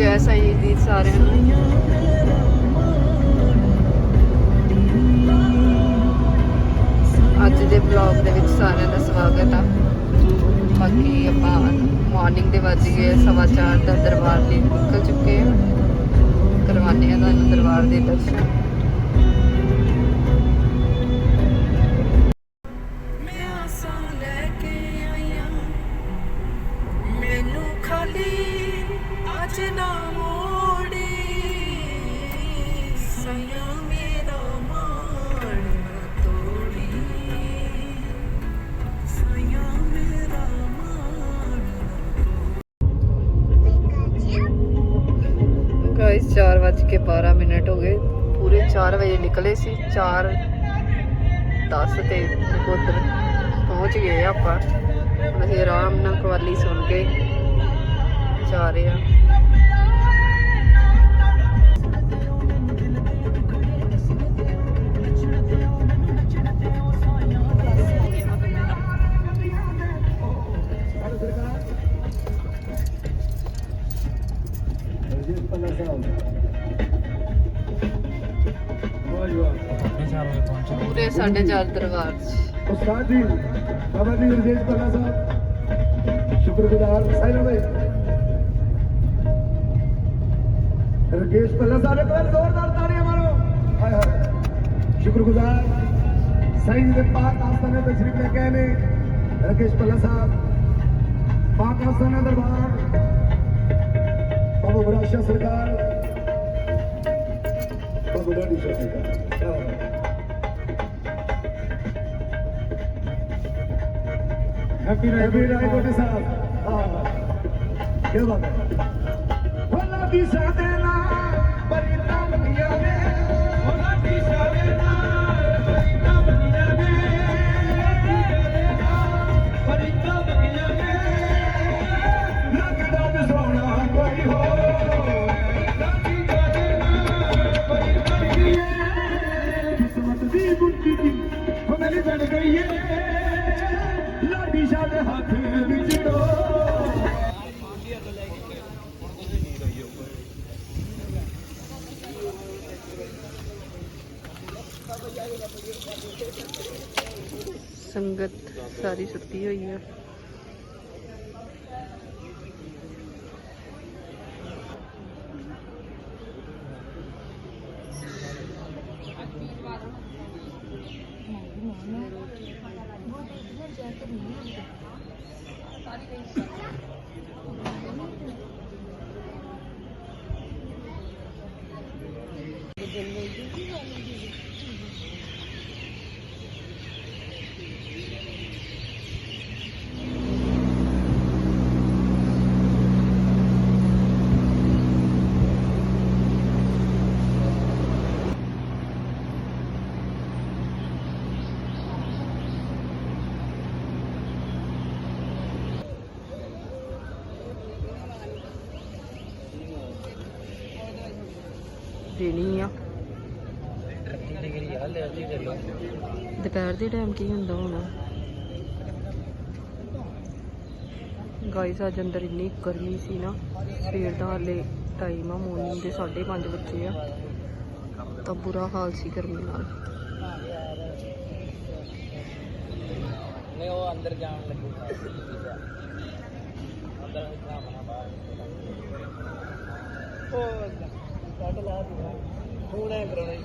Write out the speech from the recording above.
ਜੈ ਸਾਈ ਜੀ ਸਾਰਿਆਂ ਨੂੰ। ਅੱਜ ਦੇ ਵਲੌਗ ਦੇ ਵਿੱਚ ਸਾਰਿਆਂ ਦਾ ਸਵਾਗਤ ਆ। ਬਾਕੀ ਆਪਾਂ ਮਾਰਨਿੰਗ ਦੇ ਵੱਜ ਗਏ, ਸਵਾ ਚਾਰ ਦਾ ਦਰਬਾਰ ਲਈ ਨਿਕਲ ਚੁੱਕੇ ਆ। ਕਰਵਾਨੇ ਆ ਤੁਹਾਨੂੰ ਦਰਬਾਰ ਦੇ ਦਰਸ਼ਨ। 4:12 ਮਿੰਟ ਹੋ ਗਏ। ਪੂਰੇ 4 ਵਜੇ ਨਿਕਲੇ ਸੀ 4 10 ਤੇ ਨਕੋਦਰ ਪਹੁੰਚ ਗਏ ਆਪਾਂ। ਅਸੀਂ ਆਰਾਮ ਨਾਲ ਕਵਾਲੀ ਸੁਣ ਕੇ ਜਾ ਰਹੇ ਆ ਪੂਰੇ 4:30 ਦਰਬਾਰ 'ਚ। ਉਸਤਾਦ ਜੀ, ਬਾਬਾ ਜੀ ਰਜੇਸ਼ ਪੱਲਾ ਸਾਹਿਬ, ਸ਼ੁਕਰਗੁਜ਼ਾਰ ਸਾਈਨ ਭਾਈ ਰਜੇਸ਼ ਪੱਲਾ ਸਾਹਿਬ ਇੱਕ ਵਾਰ ਜ਼ੋਰਦਾਰ ਤਾੜੀਆਂ ਮਾਰੋ। ਹਾਏ ਹਾਏ। ਸ਼ੁਕਰਗੁਜ਼ਾਰ ਸਾਈਨ ਦੇ ਪਾਕ ਆਸਤਾਨੇ ਤੇ ਸ਼ਰੀਫ ਲੈ ਕੇ ਆਏ ਨੇ। ਰਜੇਸ਼ ਪੱਲਾ ਸਾਹਿਬ, ਪਾਕ ਆਸਤਾਨਾ ਦਰਬਾਰ। Paweł Brasia Zrygar. Paweł Brasia Zrygar. Happy birthday, Happy birthday, Happy birthday, लाडी शाह हाथ संगत सारी सुती हुई है। 嗯。ਦੇਣੀ ਆ। ਦੁਪਹਿਰ ਦੇ ਟਾਈਮ ਕੀ ਹੁੰਦਾ ਹੋਣਾ? ਗਾਇਸ ਅੱਜ ਅੰਦਰ ਇੰਨੀ ਗਰਮੀ ਸੀ ਨਾ, ਸਵੇਰ ਦਾ ਹਾਲੇ ਟਾਈਮ ਆ ਮੋਰਨਿੰਗ ਦੇ 5:30 ਵਜੇ ਆ। ਤਾਂ ਬੁਰਾ ਹਾਲ ਸੀ ਗਰਮੀ ਨਾਲ। ਨਹੀਂ, ਉਹ ਅੰਦਰ ਜਾਣ ਲੱਗੀ। ਅੰਦਰ ਉਹ ਕੱਟ ਲਾ ਦੂੰਗਾ ਥੋੜਾ ਕਰਾਉਣਾ ਜੀ।